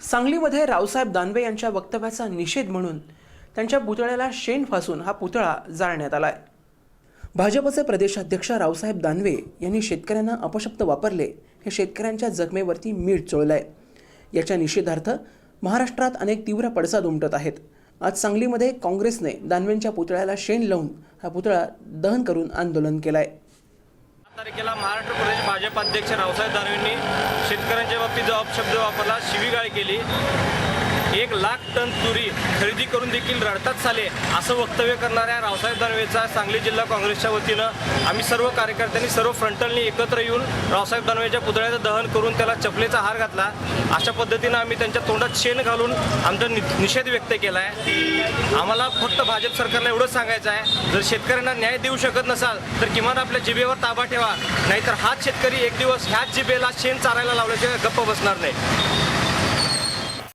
सांगलीमध्ये रावसाहेब दानवे यांच्या वक्तव्याचा निषेध म्हणून त्यांच्या पुतळ्याला शेण फासून हा पुतळा जाळण्यात आलाय. भाजपचे प्रदेशाध्यक्ष रावसाहेब दानवे यांनी शेतकऱ्यांना अपशब्द वापरले हे शेतकऱ्यांच्या जखमेवरती मीठ चोळलंय. याच्या निषेधार्थ महाराष्ट्रात अनेक तीव्र पडसाद उमटत आहेत. आज सांगलीमध्ये काँग्रेसने दानवेंच्या पुतळ्याला शेण लावून हा पुतळा दहन करून आंदोलन केलं आहे तारखेला महाराष्ट्र प्रदेश भाजप अध्यक्ष रावसाहेब दानवेंनी शेतकऱ्यांच्या बाबतीत जो अपशब्द वापरला शिवीगाळ केली. एक लाख टन तुरी खरेदी करून देखील रडतात चाले असं वक्तव्य करणाऱ्या रावसाहेब दानवेचा सांगली जिल्हा काँग्रेसच्या वतीनं आम्ही सर्व कार्यकर्त्यांनी सर्व फ्रंटलनी एकत्र येऊन रावसाहेब दानवेच्या पुतळ्याचं दहन करून त्याला चपलेचा हार घातला. अशा पद्धतीनं आम्ही त्यांच्या तोंडात शेण घालून आमचा नि- निषेध व्यक्त केला आहे आम्हाला फक्त भाजप सरकारला एवढंच सांगायचं आहे जर शेतकऱ्यांना न्याय देऊ शकत नसाल तर किमान आपल्या जिबेवर ताबा ठेवा. नाहीतर हाच शेतकरी एक दिवस ह्याच जिबेला शेण चारायला लावल्याशिवाय गप्प बसणार नाही.